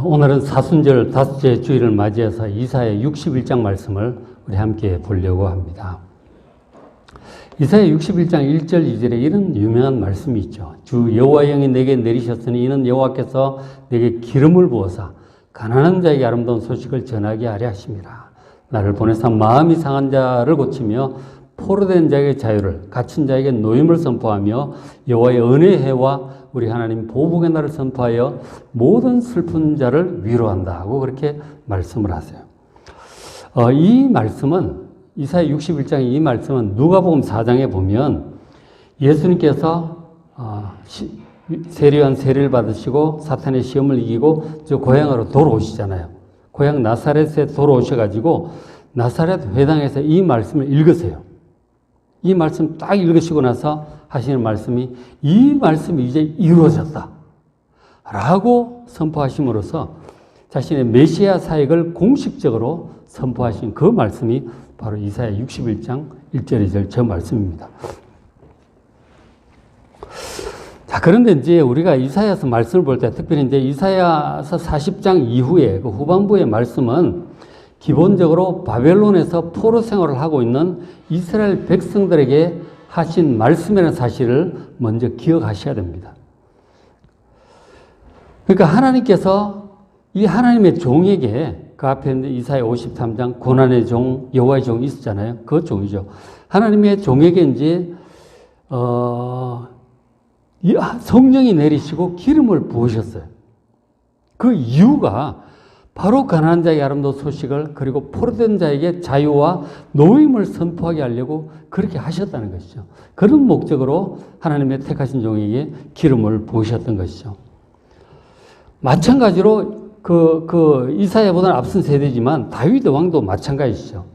아, 오늘은 사순절 다섯째 주일을 맞이해서 이사의 61장 말씀을 우리 함께 보려고 합니다. 이사의 61장 1절 2절에 이런 유명한 말씀이 있죠. 주 여호와 영이 내게 내리셨으니 이는 여호와께서 내게 기름을 부어서 가난한 자에게 아름다운 소식을 전하게 하려 하심이라. 나를 보내사 마음이 상한 자를 고치며 포로된 자에게 자유를 갇힌 자에게 노임을 선포하며 여호와의 은혜의 해와 우리 하나님 보복의 날을 선포하여 모든 슬픈 자를 위로한다 하고 그렇게 말씀을 하세요. 어, 이 말씀은 이사야 61장의 이 말씀은 누가복음 4장에 보면 예수님께서 어, 시, 세례한 세례를 받으시고 사탄의 시험을 이기고 저 고향으로 돌아오시잖아요. 고향 나사렛에 돌아오셔가지고 나사렛 회당에서 이 말씀을 읽으세요. 이 말씀 딱 읽으시고 나서 하시는 말씀이 이 말씀이 이제 이루어졌다. 라고 선포하심으로써 자신의 메시아 사역을 공식적으로 선포하신 그 말씀이 바로 이사야 61장 1절 2절 저 말씀입니다. 자, 그런데 이제 우리가 이사야서 말씀을 볼 때 특별히 이제 이사야서 40장 이후에 그 후반부의 말씀은 기본적으로 바벨론에서 포로 생활을 하고 있는 이스라엘 백성들에게 하신 말씀이라는 사실을 먼저 기억하셔야 됩니다. 그러니까 하나님께서 이 하나님의 종에게 그 앞에 있는 이사야 53장 고난의 종, 여호와의 종이 있었잖아요. 그 종이죠. 하나님의 종에게 이제 어, 성령이 내리시고 기름을 부으셨어요. 그 이유가 바로 가난한 자에게 아름다운 소식을 그리고 포로된 자에게 자유와 노임을 선포하게 하려고 그렇게 하셨다는 것이죠. 그런 목적으로 하나님의 택하신 종에게 기름을 부으셨던 것이죠. 마찬가지로 그, 그 이사야보다는 앞선 세대지만 다윗 왕도 마찬가지죠.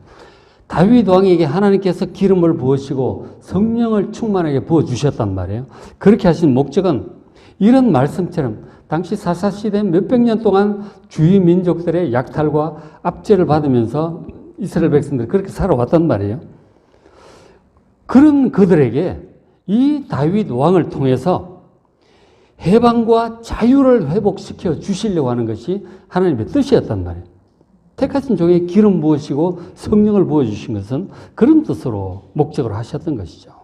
다윗 왕에게 하나님께서 기름을 부으시고 성령을 충만하게 부어 주셨단 말이에요. 그렇게 하신 목적은 이런 말씀처럼 당시 사사 시대 몇백 년 동안 주위 민족들의 약탈과 압제를 받으면서 이스라엘 백성들이 그렇게 살아왔단 말이에요. 그런 그들에게 이 다윗 왕을 통해서 해방과 자유를 회복시켜 주시려고 하는 것이 하나님의 뜻이었단 말이에요. 택하신 종에 기름 부으시고 성령을 부어주신 것은 그런 뜻으로 목적으로 하셨던 것이죠.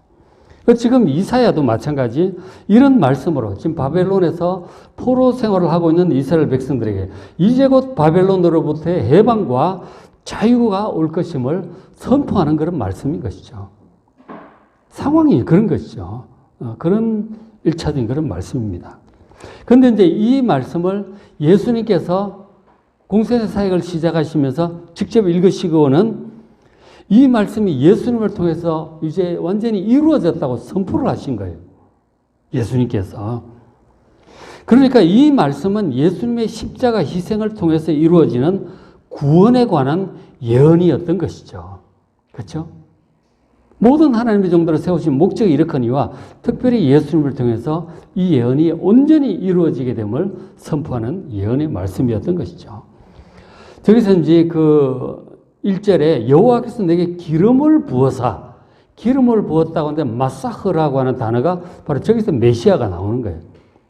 그 지금 이사야도 마찬가지 이런 말씀으로 지금 바벨론에서 포로 생활을 하고 있는 이스라엘 백성들에게 이제 곧 바벨론으로부터의 해방과 자유가 올 것임을 선포하는 그런 말씀인 것이죠. 상황이 그런 것이죠. 어, 그런 일차적인 그런 말씀입니다. 그런데 이제 이 말씀을 예수님께서 공생의 사역을 시작하시면서 직접 읽으시고는 이 말씀이 예수님을 통해서 이제 완전히 이루어졌다고 선포를 하신 거예요. 예수님께서. 그러니까 이 말씀은 예수님의 십자가 희생을 통해서 이루어지는 구원에 관한 예언이었던 것이죠. 그렇죠? 모든 하나님의 정도로 세우신 목적이 이렇거니와 특별히 예수님을 통해서 이 예언이 온전히 이루어지게 됨을 선포하는 예언의 말씀이었던 것이죠. 저기서 이제 그 1절에 여호와께서 내게 기름을 부어사 기름을 부었다고 하는데 마사흐라고 하는 단어가 바로 저기서 메시아가 나오는 거예요.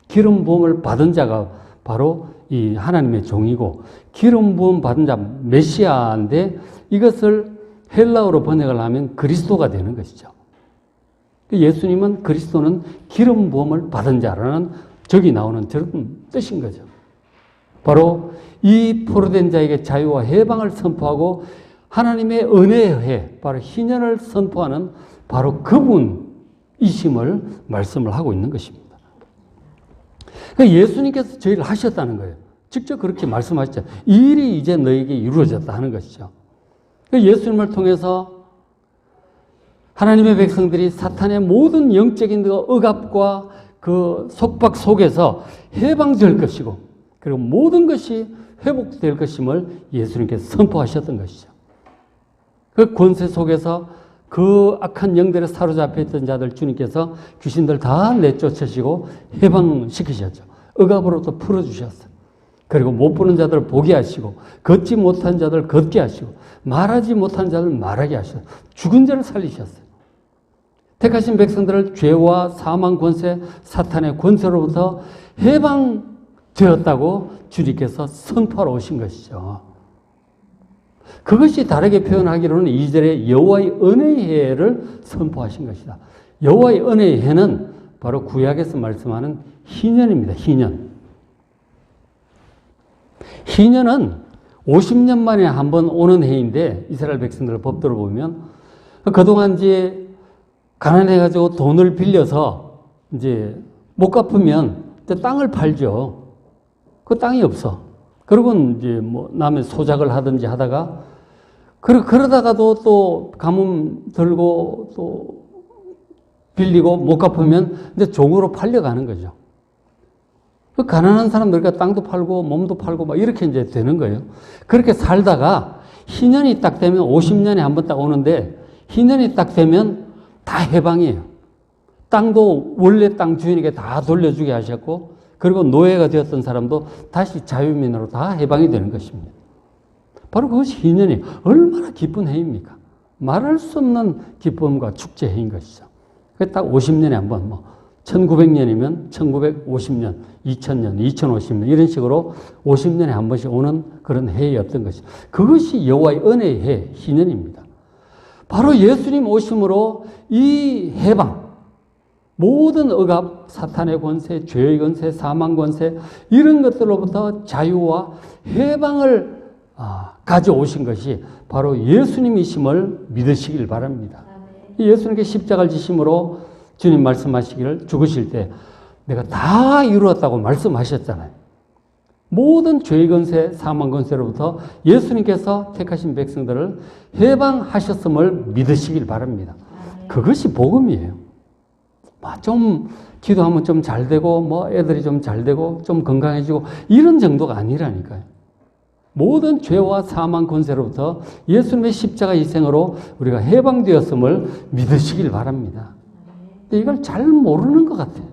기름 부음을 받은 자가 바로 이 하나님의 종이고 기름 부음 받은 자 메시아인데 이것을 헬라어로 번역을 하면 그리스도가 되는 것이죠. 예수님은 그리스도는 기름 부음을 받은 자라는 적이 나오는 저런 뜻인 거죠. 바로 이 포로된 자에게 자유와 해방을 선포하고 하나님의 은혜에 해 바로 희년을 선포하는 바로 그분이심을 말씀을 하고 있는 것입니다. 그러니까 예수님께서 저희를 하셨다는 거예요. 직접 그렇게 말씀하셨죠. 이 일이 이제 너에게 이루어졌다 하는 것이죠. 그러니까 예수님을 통해서 하나님의 백성들이 사탄의 모든 영적인 그 억압과 그 속박 속에서 해방될 것이고 그리고 모든 것이 회복될 것임을 예수님께서 선포하셨던 것이죠. 그 권세 속에서 그 악한 영들에 사로잡혀 있던 자들 주님께서 귀신들 다 내쫓으시고 해방시키셨죠. 억압으로부터 풀어주셨어요. 그리고 못 보는 자들을 보게 하시고 걷지 못한 자들 걷게 하시고 말하지 못한 자들 말하게 하셨어요. 죽은 자를 살리셨어요. 택하신 백성들을 죄와 사망 권세, 사탄의 권세로부터 해방 되었다고 주님께서 선포하러 오신 것이죠. 그것이 다르게 표현하기로는 이절에 여호와의 은혜의 해를 선포하신 것이다. 여호와의 은혜의 해는 바로 구약에서 말씀하는 희년입니다. 희년. 희년은 50년 만에 한 번 오는 해인데 이스라엘 백성들 법도를 보면 그동안 이제 가난해가지고 돈을 빌려서 이제 못 갚으면 땅을 팔죠. 그 땅이 없어. 그리고 이제 뭐 남의 소작을 하든지 하다가 그러, 그러다가도 또 가뭄 들고 또 빌리고 못 갚으면 이제 종으로 팔려가는 거죠. 그 가난한 사람들과 땅도 팔고 몸도 팔고 막 이렇게 이제 되는 거예요. 그렇게 살다가 희년이 딱 되면 50년에 한 번 딱 오는데 희년이 딱 되면 다 해방이에요. 땅도 원래 땅 주인에게 다 돌려주게 하셨고 그리고 노예가 되었던 사람도 다시 자유민으로 다 해방이 되는 것입니다. 바로 그것이 희년이 얼마나 기쁜 해입니까? 말할 수 없는 기쁨과 축제 해인 것이죠. 딱 50년에 한 번, 뭐, 1900년이면 1950년, 2000년, 2050년, 이런 식으로 50년에 한 번씩 오는 그런 해였던 것이죠. 그것이 여호와의 은혜의 해, 희년입니다. 바로 예수님 오심으로 이 해방, 모든 억압, 사탄의 권세, 죄의 권세, 사망 권세, 이런 것들로부터 자유와 해방을 아, 가져오신 것이 바로 예수님이심을 믿으시길 바랍니다. 예수님께 십자가를 지심으로 주님 말씀하시기를 죽으실 때 내가 다 이루었다고 말씀하셨잖아요. 모든 죄의 권세, 사망 권세로부터 예수님께서 택하신 백성들을 해방하셨음을 믿으시길 바랍니다. 그것이 복음이에요. 뭐좀 기도하면 좀 잘 되고 뭐 애들이 좀 잘 되고 좀 건강해지고 이런 정도가 아니라니까요. 모든 죄와 사망 권세로부터 예수님의 십자가 희생으로 우리가 해방되었음을 믿으시길 바랍니다. 근데 이걸 잘 모르는 것 같아요.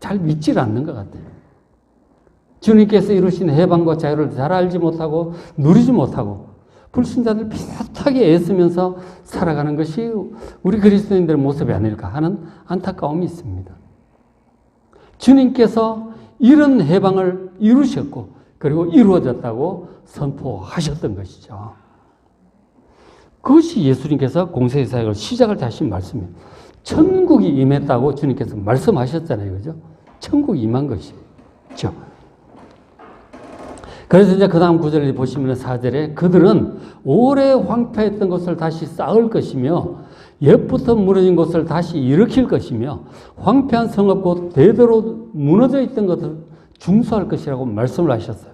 잘 믿질 않는 것 같아요. 주님께서 이루신 해방과 자유를 잘 알지 못하고 누리지 못하고 불신자들 비슷하게 애쓰면서 살아가는 것이 우리 그리스도인들의 모습이 아닐까 하는 안타까움이 있습니다. 주님께서 이런 해방을 이루셨고 그리고 이루어졌다고 선포하셨던 것이죠. 그것이 예수님께서 공생의 사역을 시작을 다시 말씀해요. 천국이 임했다고 주님께서 말씀하셨잖아요. 그죠? 천국이 임한 것이죠. 그래서 이제 그 다음 구절을 보시면 4절에 그들은 오래 황폐했던 것을 다시 쌓을 것이며 옛부터 무너진 것을 다시 일으킬 것이며 황폐한 성읍 곧 대대로 무너져 있던 것을 중수할 것이라고 말씀을 하셨어요.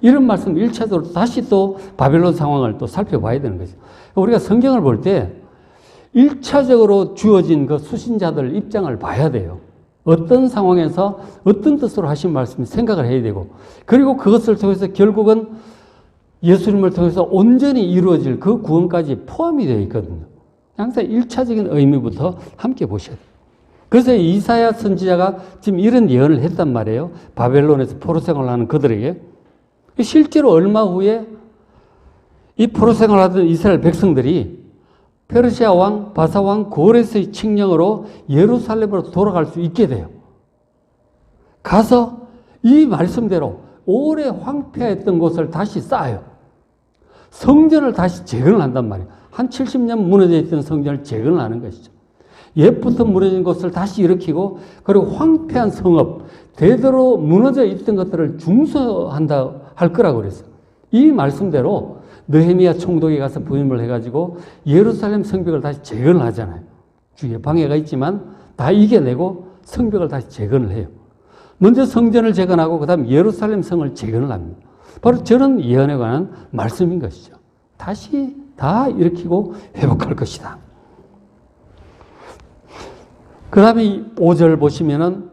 이런 말씀 1차적으로 다시 또 바벨론 상황을 또 살펴봐야 되는 거죠. 우리가 성경을 볼때 1차적으로 주어진 그 수신자들 입장을 봐야 돼요. 어떤 상황에서 어떤 뜻으로 하신 말씀 생각을 해야 되고 그리고 그것을 통해서 결국은 예수님을 통해서 온전히 이루어질 그 구원까지 포함이 되어 있거든요. 항상 1차적인 의미부터 함께 보셔야 돼요. 그래서 이사야 선지자가 지금 이런 예언을 했단 말이에요. 바벨론에서 포로 생활을 하는 그들에게. 실제로 얼마 후에 이 포로 생활을 하던 이스라엘 백성들이 페르시아 왕, 바사 왕 고레스의 칙령으로 예루살렘으로 돌아갈 수 있게 돼요. 가서 이 말씀대로 오래 황폐했던 곳을 다시 쌓아요. 성전을 다시 재건을 한단 말이에요. 한 70년 무너져 있던 성전을 재건을 하는 것이죠. 옛부터 무너진 것을 다시 일으키고 그리고 황폐한 성읍, 대대로 무너져 있던 것들을 중서한다 할 거라고 그랬어요. 이 말씀대로 느헤미야 총독이 가서 부임을 해가지고 예루살렘 성벽을 다시 재건을 하잖아요. 주위에 방해가 있지만 다 이겨내고 성벽을 다시 재건을 해요. 먼저 성전을 재건하고 그다음 예루살렘 성을 재건을 합니다. 바로 저런 예언에 관한 말씀인 것이죠. 다시 다 일으키고 회복할 것이다. 그 다음에 5절 보시면은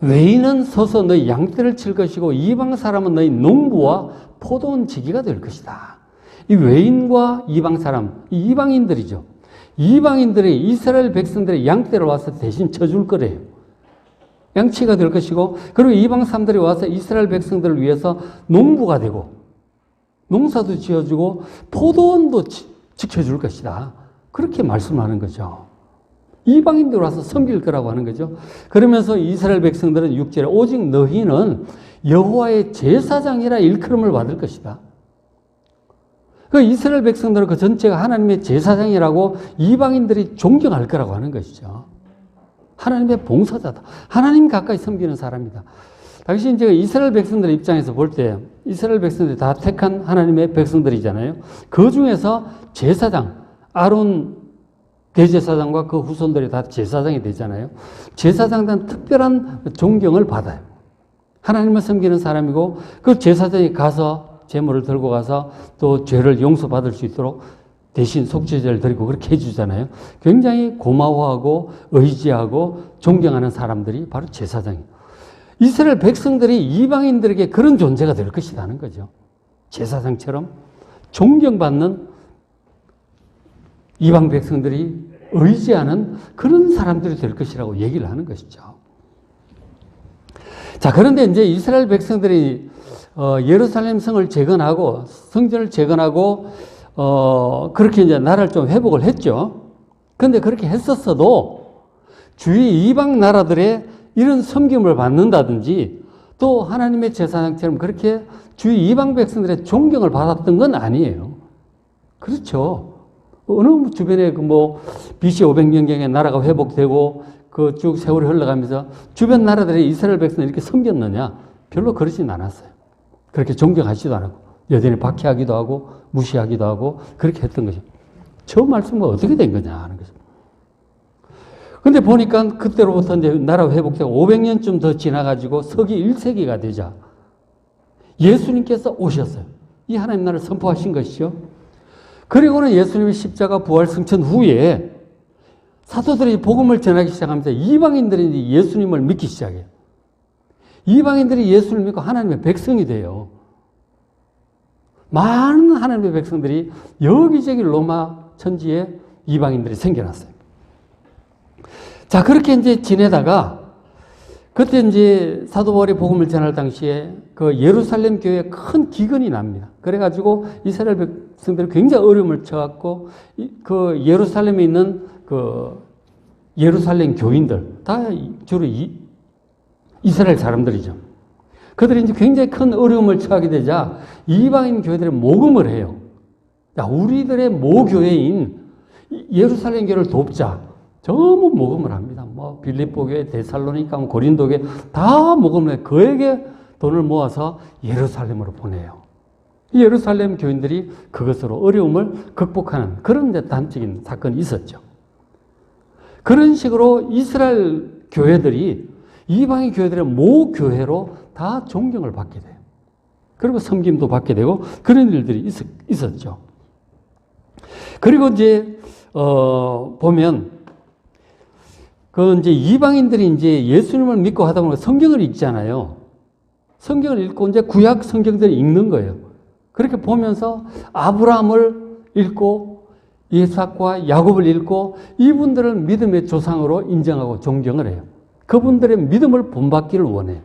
외인은 서서 너희 양떼를 칠 것이고 이방 사람은 너희 농부와 포도원 지기가 될 것이다. 이 외인과 이방 사람, 이 이방인들이죠. 이방인들이 이스라엘 백성들의 양떼를 와서 대신 쳐줄 거래요. 양치가 될 것이고, 그리고 이방 사람들이 와서 이스라엘 백성들을 위해서 농부가 되고, 농사도 지어주고, 포도원도 지, 지켜줄 것이다. 그렇게 말씀하는 거죠. 이방인들 와서 섬길 거라고 하는 거죠. 그러면서 이스라엘 백성들은 6절에 오직 너희는 여호와의 제사장이라 일컬음을 받을 것이다. 그 이스라엘 백성들은 그 전체가 하나님의 제사장이라고 이방인들이 존경할 거라고 하는 것이죠. 하나님의 봉사자다. 하나님 가까이 섬기는 사람이다. 당시 이제 이스라엘 백성들 입장에서 볼 때 이스라엘 백성들이 다 택한 하나님의 백성들이잖아요. 그 중에서 제사장 아론 대제사장과 그 후손들이 다 제사장이 되잖아요. 제사장단 특별한 존경을 받아요. 하나님을 섬기는 사람이고 그 제사장이 가서 제물을 들고 가서 또 죄를 용서받을 수 있도록 대신 속죄제를 드리고 그렇게 해주잖아요. 굉장히 고마워하고 의지하고 존경하는 사람들이 바로 제사장이에요. 이스라엘 백성들이 이방인들에게 그런 존재가 될 것이라는 거죠. 제사장처럼 존경받는 이방 백성들이 의지하는 그런 사람들이 될 것이라고 얘기를 하는 것이죠. 자, 그런데 이제 이스라엘 백성들이 어, 예루살렘 성을 재건하고 성전을 재건하고 어, 그렇게 이제 나라를 좀 회복을 했죠. 그런데 그렇게 했었어도 주위 이방 나라들의 이런 섬김을 받는다든지 또 하나님의 제사장처럼 그렇게 주위 이방 백성들의 존경을 받았던 건 아니에요. 그렇죠. 어느 주변에 그 뭐 BC 500년경에 나라가 회복되고 그 쭉 세월이 흘러가면서 주변 나라들이 이스라엘 백성을 이렇게 섬겼느냐? 별로 그러진 않았어요. 그렇게 존경하지도 않았고 여전히 박해하기도 하고 무시하기도 하고 그렇게 했던 거죠. 저 말씀은 어떻게 된 거냐 하는 거죠. 근데 보니까 그때로부터 이제 나라 회복되고 500년쯤 더 지나가지고 서기 1세기가 되자 예수님께서 오셨어요. 이 하나님 나라를 선포하신 것이죠. 그리고는 예수님의 십자가 부활 승천 후에 사도들이 복음을 전하기 시작하면서 이방인들이 예수님을 믿기 시작해요. 이방인들이 예수를 믿고 하나님의 백성이 돼요. 많은 하나님의 백성들이 여기저기 로마 천지에 이방인들이 생겨났어요. 자, 그렇게 이제 지내다가 그때 이제 사도 바울이 복음을 전할 당시에 그 예루살렘 교회에 큰 기근이 납니다. 그래가지고 이스라엘 백성들이 굉장히 어려움을 처갖고 그 예루살렘에 있는 그 예루살렘 교인들 다 주로 이, 이스라엘 사람들이죠. 그들이 이제 굉장히 큰 어려움을 처하게 되자 이방인 교회들이 모금을 해요. 야, 우리들의 모교회인 예루살렘 교회를 돕자. 전부 모금을 합니다. 뭐 빌립보 교회, 데살로니가, 뭐 고린도 교회 다 모금을 해. 그에게 돈을 모아서 예루살렘으로 보내요. 예루살렘 교인들이 그것으로 어려움을 극복하는 그런 단적인 사건이 있었죠. 그런 식으로 이스라엘 교회들이 이방의 교회들의 모 교회로 다 존경을 받게 돼요. 그리고 섬김도 받게 되고 그런 일들이 있, 있었죠. 그리고 이제 어 보면 그 이제 이방인들이 이제 예수님을 믿고 하다 보니까 성경을 읽잖아요. 성경을 읽고 이제 구약 성경들을 읽는 거예요. 그렇게 보면서 아브라함을 읽고 이삭과 야곱을 읽고 이분들을 믿음의 조상으로 인정하고 존경을 해요. 그분들의 믿음을 본받기를 원해요.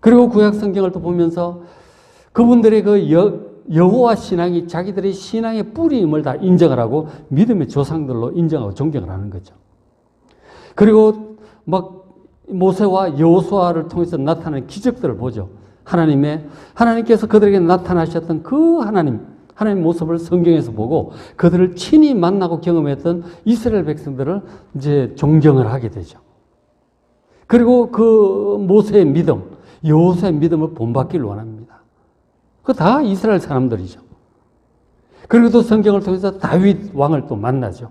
그리고 구약 성경을 또 보면서 그분들의 그 여, 여호와 신앙이 자기들의 신앙의 뿌리임을 다 인정을 하고 믿음의 조상들로 인정하고 존경을 하는 거죠. 그리고 막 모세와 여호수아를 통해서 나타나는 기적들을 보죠. 하나님의 하나님께서 그들에게 나타나셨던 그 하나님 하나님 모습을 성경에서 보고 그들을 친히 만나고 경험했던 이스라엘 백성들을 이제 존경을 하게 되죠. 그리고 그 모세의 믿음, 여호수아의 믿음을 본받기를 원합니다. 그 다 이스라엘 사람들이죠. 그리고 또 성경을 통해서 다윗 왕을 또 만나죠.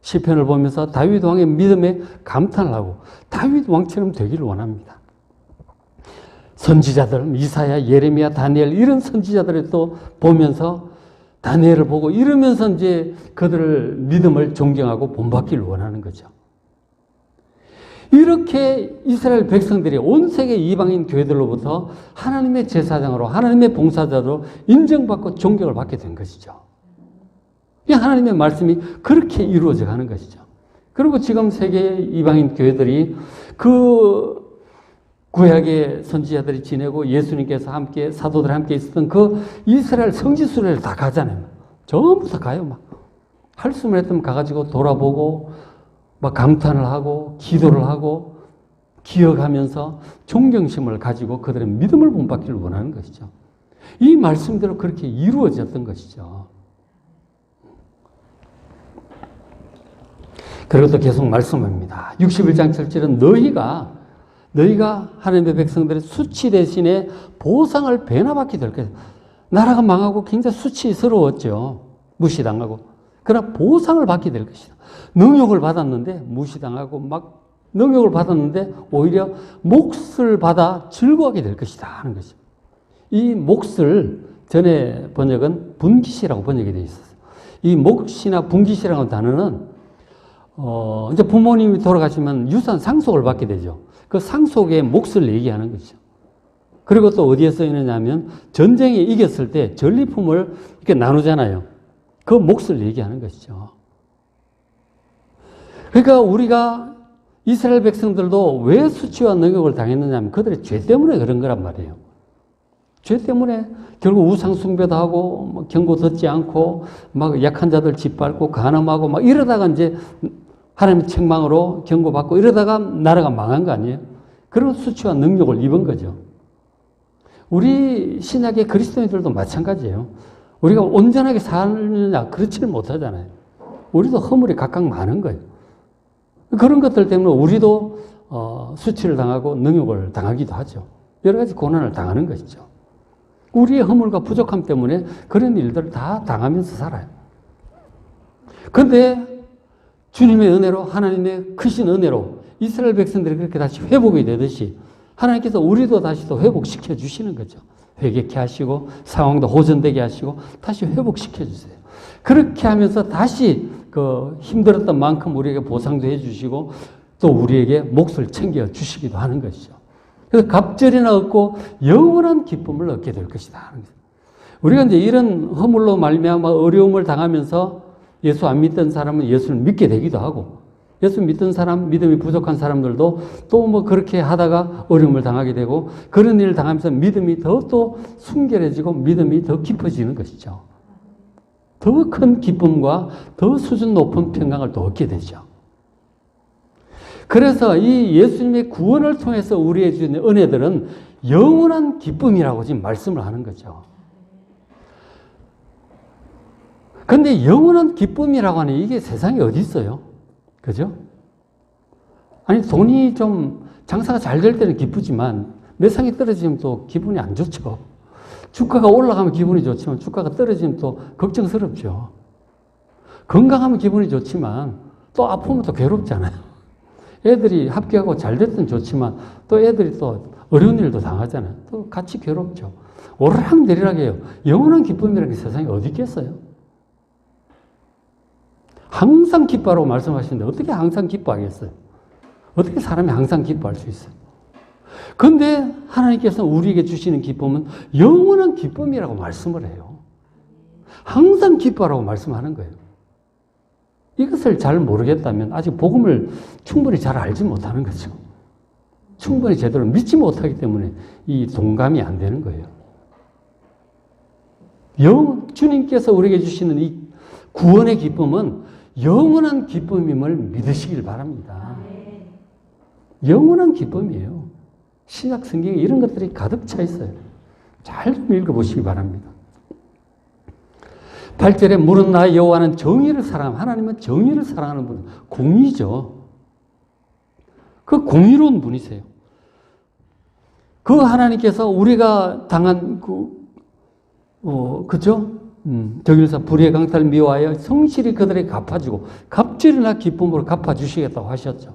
시편을 보면서 다윗 왕의 믿음에 감탄을 하고 다윗 왕처럼 되기를 원합니다. 선지자들 이사야, 예레미야, 다니엘 이런 선지자들을 또 보면서 다니엘을 보고 이러면서 이제 그들을 믿음을 존경하고 본받기를 원하는 거죠. 이렇게 이스라엘 백성들이 온 세계 이방인 교회들로부터 하나님의 제사장으로 하나님의 봉사자로 인정받고 존경을 받게 된 것이죠. 하나님의 말씀이 그렇게 이루어져 가는 것이죠. 그리고 지금 세계 이방인 교회들이 그 구약의 선지자들이 지내고 예수님께서 함께 사도들 함께 있었던 그 이스라엘 성지 순례를 다 가잖아요. 전부 다 가요. 막. 할 수만 했으면 가가지고 돌아보고 막 감탄을 하고 기도를 하고 기억하면서 존경심을 가지고 그들의 믿음을 본받기를 원하는 것이죠. 이 말씀대로 그렇게 이루어졌던 것이죠. 그리고 또 계속 말씀합니다. 61장 7절은 너희가 너희가 하나님의 백성들의 수치 대신에 보상을 배나받게 될 거예요. 나라가 망하고 굉장히 수치스러웠죠. 무시당하고. 그러나 보상을 받게 될 것이다. 능욕을 받았는데 무시당하고 막 능욕을 받았는데 오히려 몫을 받아 즐거워하게 될 것이다 하는 것입니다. 이 몫을 전에 번역은 분기시라고 번역이 되어 있었어요. 이 몫이나 분기시라는 단어는 어, 이제 부모님이 돌아가시면 유산 상속을 받게 되죠. 그 상속의 몫을 얘기하는 것이죠. 그리고 또 어디에 쓰이느냐 하면 전쟁에 이겼을 때 전리품을 이렇게 나누잖아요. 그 몫을 얘기하는 것이죠. 그러니까 우리가 이스라엘 백성들도 왜 수치와 능욕을 당했느냐 하면 그들의 죄 때문에 그런 거란 말이에요. 죄 때문에 결국 우상숭배도 하고 뭐 경고 듣지 않고 막 약한 자들 짓밟고 간음하고 막 이러다가 이제 하나님 책망으로 경고받고 이러다가 나라가 망한 거 아니에요? 그런 수치와 능력을 입은 거죠. 우리 신약의 그리스도인들도 마찬가지예요. 우리가 온전하게 사느냐 그렇지는 못하잖아요. 우리도 허물이 각각 많은 거예요. 그런 것들 때문에 우리도 어, 수치를 당하고 능욕을 당하기도 하죠. 여러 가지 고난을 당하는 것이죠. 우리의 허물과 부족함 때문에 그런 일들을 다 당하면서 살아요. 그런데 주님의 은혜로 하나님의 크신 은혜로 이스라엘 백성들이 그렇게 다시 회복이 되듯이 하나님께서 우리도 다시 또 회복시켜 주시는 거죠. 회개케 하시고 상황도 호전되게 하시고 다시 회복시켜 주세요. 그렇게 하면서 다시 그 힘들었던 만큼 우리에게 보상도 해 주시고 또 우리에게 몫을 챙겨 주시기도 하는 것이죠. 그래서 갑절이나 얻고 영원한 기쁨을 얻게 될 것이다. 우리가 이제 이런 허물로 말미암아 어려움을 당하면서 예수 안 믿던 사람은 예수를 믿게 되기도 하고 예수 믿던 사람, 믿음이 부족한 사람들도 또 뭐 그렇게 하다가 어려움을 당하게 되고 그런 일을 당하면서 믿음이 더 또 순결해지고 믿음이 더 깊어지는 것이죠. 더 큰 기쁨과 더 수준 높은 평강을 또 얻게 되죠. 그래서 이 예수님의 구원을 통해서 우리에게 주는 은혜들은 영원한 기쁨이라고 지금 말씀을 하는 거죠. 근데 영원한 기쁨이라고 하는 이게 세상에 어디 있어요? 그죠? 아니, 돈이 좀 장사가 잘 될 때는 기쁘지만 매상이 떨어지면 또 기분이 안 좋죠. 주가가 올라가면 기분이 좋지만 주가가 떨어지면 또 걱정스럽죠. 건강하면 기분이 좋지만 또 아프면 또 괴롭잖아요. 애들이 합격하고 잘 됐든 좋지만 또 애들이 또 어려운 일도 당하잖아요. 또 같이 괴롭죠. 오르락내리락 해요. 영원한 기쁨이라는 게 세상에 어디 있겠어요? 항상 기뻐하라고 말씀하시는데 어떻게 항상 기뻐하겠어요? 어떻게 사람이 항상 기뻐할 수 있어요? 근데 하나님께서 우리에게 주시는 기쁨은 영원한 기쁨이라고 말씀을 해요. 항상 기뻐하라고 말씀하는 거예요. 이것을 잘 모르겠다면 아직 복음을 충분히 잘 알지 못하는 거죠. 충분히 제대로 믿지 못하기 때문에 이 동감이 안 되는 거예요. 영, 주님께서 우리에게 주시는 이 구원의 기쁨은 영원한 기쁨임을 믿으시길 바랍니다. 영원한 기쁨이에요. 신약 성경에 이런 것들이 가득 차 있어요. 잘 좀 읽어보시기 바랍니다. 8절에 물은 나 여호와는 정의를 사랑 하나님은 정의를 사랑하는 분 공의죠. 그 공의로운 분이세요. 그 하나님께서 우리가 당한 그 어, 그죠? 음, 격일사 불의 강탈 미워하여 성실히 그들에게 갚아주고 갑질이나 기쁨으로 갚아주시겠다고 하셨죠.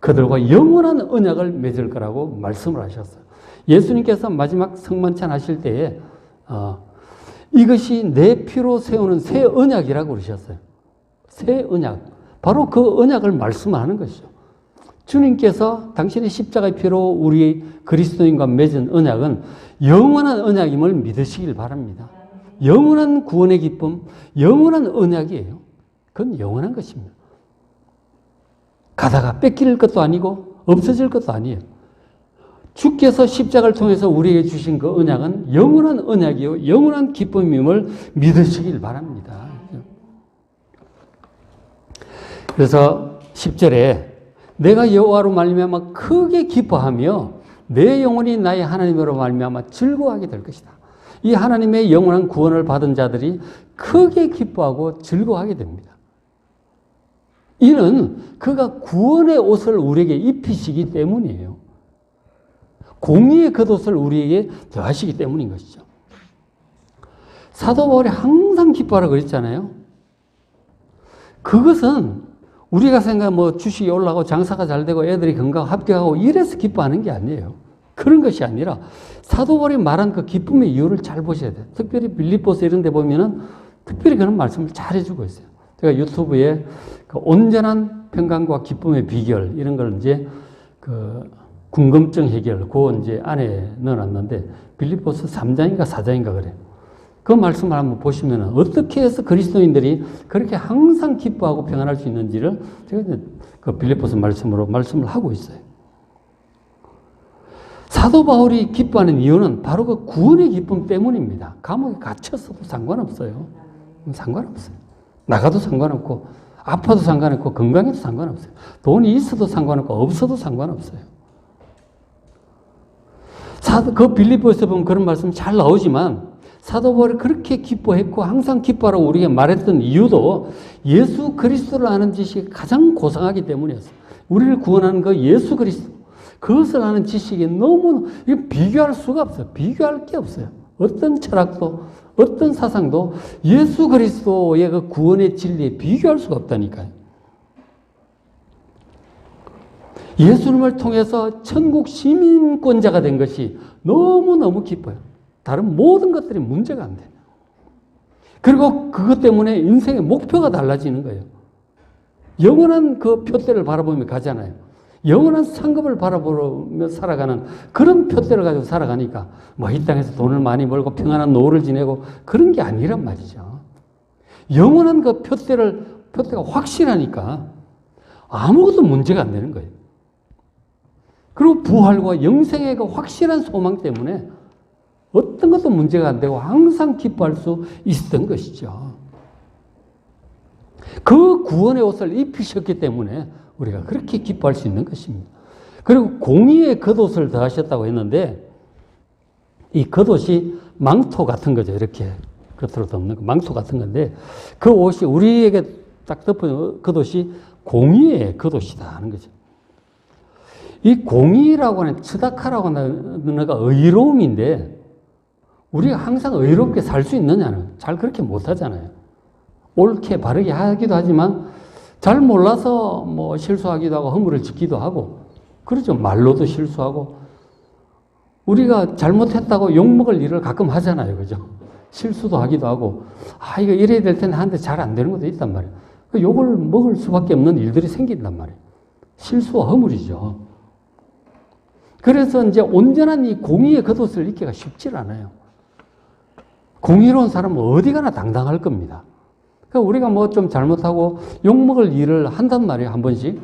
그들과 영원한 언약을 맺을 거라고 말씀을 하셨어요. 예수님께서 마지막 성만찬 하실 때에 어, 이것이 내 피로 세우는 새 언약이라고 그러셨어요. 새 언약. 바로 그 언약을 말씀하는 것이죠. 주님께서 당신의 십자가의 피로 우리 그리스도인과 맺은 언약은 영원한 언약임을 믿으시길 바랍니다. 영원한 구원의 기쁨, 영원한 언약이에요. 그건 영원한 것입니다. 가다가 뺏길 것도 아니고 없어질 것도 아니에요. 주께서 십자가를 통해서 우리에게 주신 그 언약은 영원한 언약이요, 영원한 기쁨임을 믿으시길 바랍니다. 그래서 10절에 내가 여호와로 말미암아 크게 기뻐하며 내 영혼이 나의 하나님으로 말미암아 즐거워하게 될 것이다. 이 하나님의 영원한 구원을 받은 자들이 크게 기뻐하고 즐거워하게 됩니다. 이는 그가 구원의 옷을 우리에게 입히시기 때문이에요. 공의의 겉옷을 우리에게 더하시기 때문인 것이죠. 사도 바울이 항상 기뻐하라 그랬잖아요. 그것은 우리가 생각 뭐 주식이 올라가고 장사가 잘 되고 애들이 건강 합격하고 이래서 기뻐하는 게 아니에요. 그런 것이 아니라 사도 바울이 말한 그 기쁨의 이유를 잘 보셔야 돼요. 특별히 빌립보서 이런 데 보면은 특별히 그런 말씀을 잘 해주고 있어요. 제가 유튜브에 그 온전한 평강과 기쁨의 비결 이런 걸 이제 그 궁금증 해결 그 이제 안에 넣어놨는데 빌립보서 3장인가 4장인가 그래요. 그 말씀을 한번 보시면 어떻게 해서 그리스도인들이 그렇게 항상 기뻐하고 평안할 수 있는지를 제가 이제 그 빌립보서 말씀으로 말씀을 하고 있어요. 사도 바울이 기뻐하는 이유는 바로 그 구원의 기쁨 때문입니다. 감옥에 갇혔어도 상관없어요. 상관없어요. 나가도 상관없고 아파도 상관없고 건강해도 상관없어요. 돈이 있어도 상관없고 없어도 상관없어요. 사도 그 빌립보에서 보면 그런 말씀 잘 나오지만 사도 바울이 그렇게 기뻐했고 항상 기뻐하라고 우리에게 말했던 이유도 예수 그리스도를 아는 지식이 가장 고상하기 때문이었어요. 우리를 구원하는 그 예수 그리스도 그것을 아는 지식이 너무 비교할 수가 없어요. 비교할 게 없어요. 어떤 철학도 어떤 사상도 예수 그리스도의 그 구원의 진리에 비교할 수가 없다니까요. 예수님을 통해서 천국 시민권자가 된 것이 너무너무 기뻐요. 다른 모든 것들이 문제가 안 돼요. 그리고 그것 때문에 인생의 목표가 달라지는 거예요. 영원한 그 표대를 바라보며 가잖아요. 영원한 상급을 바라보며 살아가는 그런 표대를 가지고 살아가니까 뭐 이 땅에서 돈을 많이 벌고 평안한 노후를 지내고 그런 게 아니란 말이죠. 영원한 그 표대를 표대가 확실하니까 아무것도 문제가 안 되는 거예요. 그리고 부활과 영생의 그 확실한 소망 때문에 어떤 것도 문제가 안 되고 항상 기뻐할 수 있었던 것이죠. 그 구원의 옷을 입히셨기 때문에 우리가 그렇게 기뻐할 수 있는 것입니다. 그리고 공의의 겉옷을 더하셨다고 했는데 이 겉옷이 망토 같은 거죠. 이렇게 겉으로 덮는 거. 망토 같은 건데 그 옷이 우리에게 딱 덮은 겉옷이 공의의 겉옷이다 하는 거죠. 이 공의라고 하는 츠다카라고 하는 거가 의로움인데 우리가 항상 의롭게 살 수 있느냐는 잘 그렇게 못 하잖아요. 옳게 바르게 하기도 하지만 잘 몰라서 뭐 실수하기도 하고 허물을 짓기도 하고 그렇죠. 말로도 실수하고 우리가 잘못했다고 욕먹을 일을 가끔 하잖아요. 그죠? 실수도 하기도 하고 아 이거 이래야 될 텐데 하는데 잘 안 되는 것도 있단 말이에요. 그 욕을 먹을 수밖에 없는 일들이 생긴단 말이에요. 실수와 허물이죠. 그래서 이제 온전한 이 공의의 겉옷을 입기가 쉽지 않아요. 공의로운 사람은 어디 가나 당당할 겁니다. 그러니까 우리가 뭐 좀 잘못하고 욕먹을 일을 한단 말이에요, 한 번씩.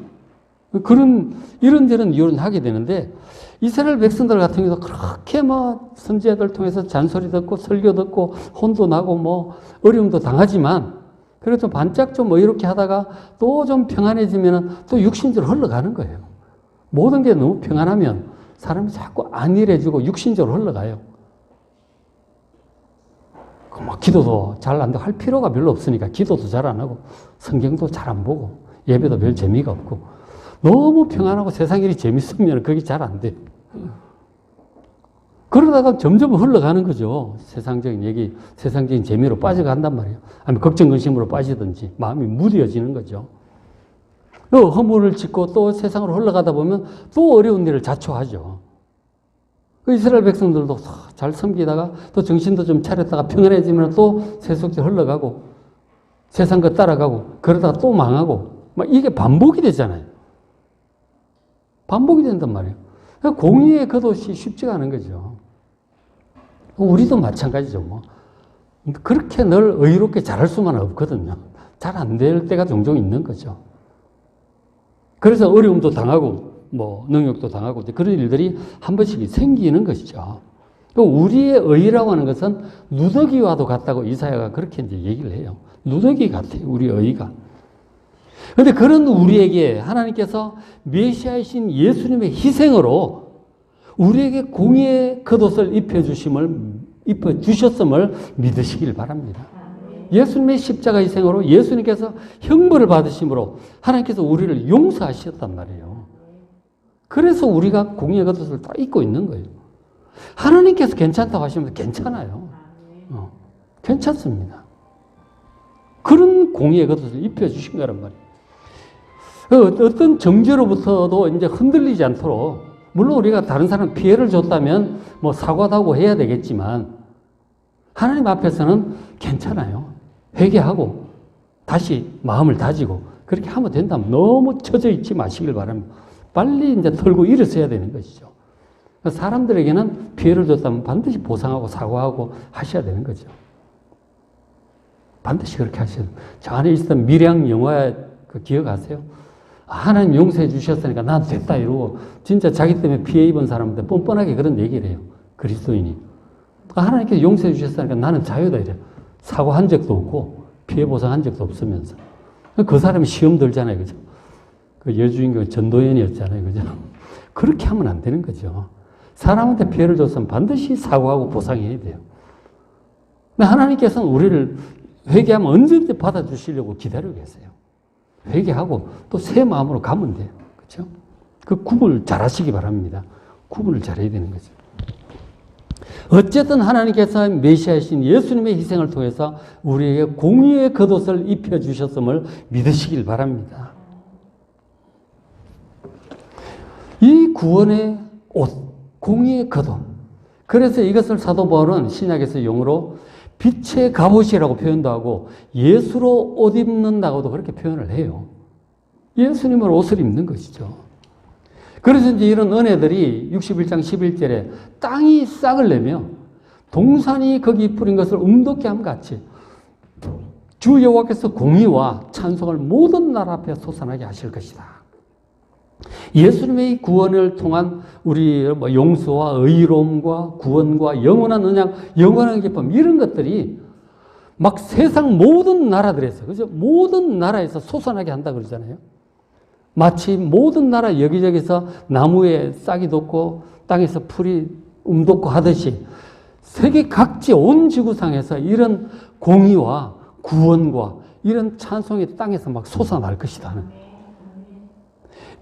그런, 이런저런 이유는 하게 되는데, 이스라엘 백성들 같은 경우도 그렇게 뭐 선지자들 통해서 잔소리 듣고 설교 듣고 혼도 나고 뭐 어려움도 당하지만, 그래도 반짝 좀 이렇게 하다가 또 좀 평안해지면 또 육신적으로 흘러가는 거예요. 모든 게 너무 평안하면 사람이 자꾸 안일해지고 육신적으로 흘러가요. 뭐 기도도 잘 안 되고 할 필요가 별로 없으니까 기도도 잘 안 하고 성경도 잘 안 보고 예배도 별 재미가 없고 너무 평안하고 세상 일이 재밌으면 그게 잘 안 돼. 그러다가 점점 흘러가는 거죠. 세상적인 얘기, 세상적인 재미로 빠져간단 말이에요. 아니면 걱정, 근심으로 빠지든지 마음이 무뎌지는 거죠. 또 허물을 짓고 또 세상으로 흘러가다 보면 또 어려운 일을 자초하죠. 그 이스라엘 백성들도 잘 섬기다가 또 정신도 좀 차렸다가 평안해지면 또 세속적 흘러가고 세상 것 따라가고 그러다가 또 망하고 막 이게 반복이 되잖아요. 반복이 된단 말이에요. 그러니까 공의의 겉옷이 쉽지가 않은 거죠. 우리도 마찬가지죠. 뭐. 그렇게 늘 의롭게 잘할 수만 없거든요. 잘 안 될 때가 종종 있는 거죠. 그래서 어려움도 당하고 뭐 능력도 당하고 그런 일들이 한 번씩 생기는 것이죠. 우리의 의라고 하는 것은 누더기와도 같다고 이사야가 그렇게 이제 얘기를 해요. 누더기 같아요. 우리 의가. 근데 그런 우리에게 하나님께서 메시아이신 예수님의 희생으로 우리에게 공의의 겉옷을 입혀주심을, 입혀주셨음을 믿으시길 바랍니다. 예수님의 십자가 희생으로 예수님께서 형벌을 받으심으로 하나님께서 우리를 용서하셨단 말이에요. 그래서 우리가 공의의 겉옷을 다 입고 있는 거예요. 하나님께서 괜찮다고 하시면 괜찮아요. 어, 괜찮습니다. 그런 공의의 겉옷을 입혀주신 거란 말이에요. 그 어떤 정죄로부터도 이제 흔들리지 않도록, 물론 우리가 다른 사람 피해를 줬다면 뭐 사과도 하고 해야 되겠지만, 하나님 앞에서는 괜찮아요. 회개하고, 다시 마음을 다지고, 그렇게 하면 된다면 너무 처져 있지 마시길 바랍니다. 빨리 이제 털고 일어서야 되는 것이죠. 사람들에게는 피해를 줬다면 반드시 보상하고 사과하고 하셔야 되는 거죠. 반드시 그렇게 하셔야 돼요. 저 안에 있었던 미량 영화 그 기억하세요? 아, 하나님 용서해 주셨으니까 나도 됐다 이러고 진짜 자기 때문에 피해 입은 사람한테 뻔뻔하게 그런 얘기를 해요. 그리스도인이. 아, 하나님께서 용서해 주셨으니까 나는 자유다 이래. 사과한 적도 없고 피해 보상한 적도 없으면서. 그 사람이 시험 들잖아요. 그죠? 그 여주인공 전도연이었잖아요. 그죠? 그렇게 하면 안 되는 거죠. 사람한테 피해를 줬으면 반드시 사과하고 보상해야 돼요. 근데 하나님께서는 우리를 회개하면 언제든지 받아주시려고 기다리고 계세요. 회개하고 또 새 마음으로 가면 돼요. 그렇죠? 그 구분을 잘 하시기 바랍니다. 구분을 잘 해야 되는 거죠. 어쨌든 하나님께서 메시아이신 예수님의 희생을 통해서 우리에게 공의의 겉옷을 입혀주셨음을 믿으시길 바랍니다. 이 구원의 옷, 공의의 겉옷. 그래서 이것을 사도 바울은 신약에서 용어로 빛의 갑옷이라고 표현도 하고 예수로 옷 입는다고도 그렇게 표현을 해요. 예수님을 옷을 입는 것이죠. 그래서 이제 이런 은혜들이 61장 11절에 땅이 싹을 내며 동산이 거기 뿌린 것을 음독게 함 같이 주 여호와께서 공의와 찬송을 모든 나라 앞에 솟아나게 하실 것이다. 예수님의 구원을 통한 우리 뭐 용서와 의로움과 구원과 영원한 언약, 영원한 기쁨 이런 것들이 막 세상 모든 나라들에서 그죠? 모든 나라에서 솟아나게 한다 그러잖아요. 마치 모든 나라 여기저기서 나무에 싹이 돋고 땅에서 풀이 움돋고 하듯이 세계 각지 온 지구상에서 이런 공의와 구원과 이런 찬송이 땅에서 막 솟아날 것이다.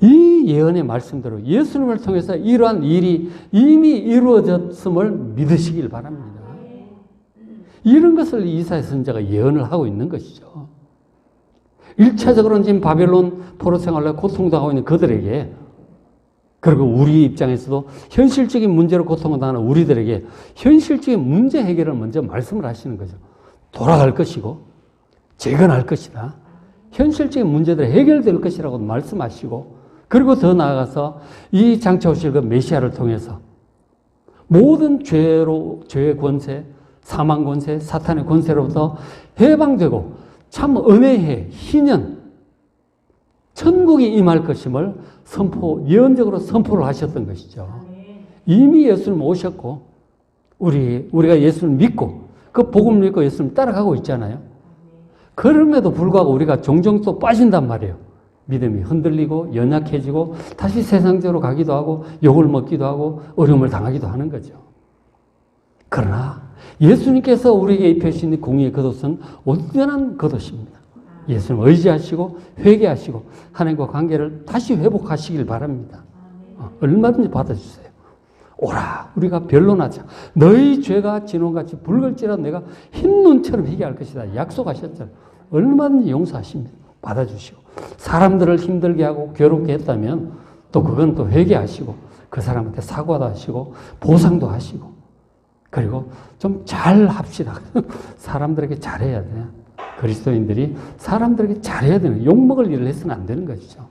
이 예언의 말씀대로 예수님을 통해서 이러한 일이 이미 이루어졌음을 믿으시길 바랍니다. 이런 것을 이사야 선자가 예언을 하고 있는 것이죠. 1차적으로는 지금 바벨론 포로 생활로 고통당하고 있는 그들에게 그리고 우리 입장에서도 현실적인 문제로 고통을 당하는 우리들에게 현실적인 문제 해결을 먼저 말씀을 하시는 거죠. 돌아갈 것이고 재건할 것이다. 현실적인 문제들이 해결될 것이라고 말씀하시고 그리고 더 나아가서 이 장차 오실 그 메시아를 통해서 모든 죄로 죄의 권세, 사망 권세, 사탄의 권세로부터 해방되고 참 은혜의 희년 천국이 임할 것임을 선포 예언적으로 선포를 하셨던 것이죠. 이미 예수님 오셨고 우리 우리가 예수를 믿고 그 복음 믿고 예수님 따라가고 있잖아요. 그럼에도 불구하고 우리가 종종 또 빠진단 말이에요. 믿음이 흔들리고 연약해지고 다시 세상적으로 가기도 하고 욕을 먹기도 하고 어려움을 당하기도 하는 거죠. 그러나 예수님께서 우리에게 입혀주신 공의의 겉옷은 온전한 겉옷입니다. 예수님 의지하시고 회개하시고 하나님과 관계를 다시 회복하시길 바랍니다. 어, 얼마든지 받아주세요. 오라 우리가 변론하자. 너희 죄가 진홍같이 붉을지라도 내가 흰 눈처럼 회개할 것이다. 약속하셨잖아요. 얼마든지 용서하십니다. 받아주시고 사람들을 힘들게 하고 괴롭게 했다면 또 그건 또 회개하시고 그 사람한테 사과도 하시고 보상도 하시고 그리고 좀 잘 합시다. 사람들에게 잘해야 돼요. 그리스도인들이 사람들에게 잘해야 되는 욕먹을 일을 해서는 안 되는 것이죠.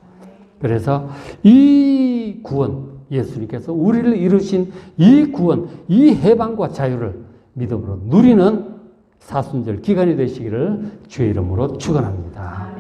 그래서 이 구원 예수님께서 우리를 이루신 이 구원, 이 해방과 자유를 믿음으로 누리는 사순절 기간이 되시기를 주의 이름으로 축원합니다.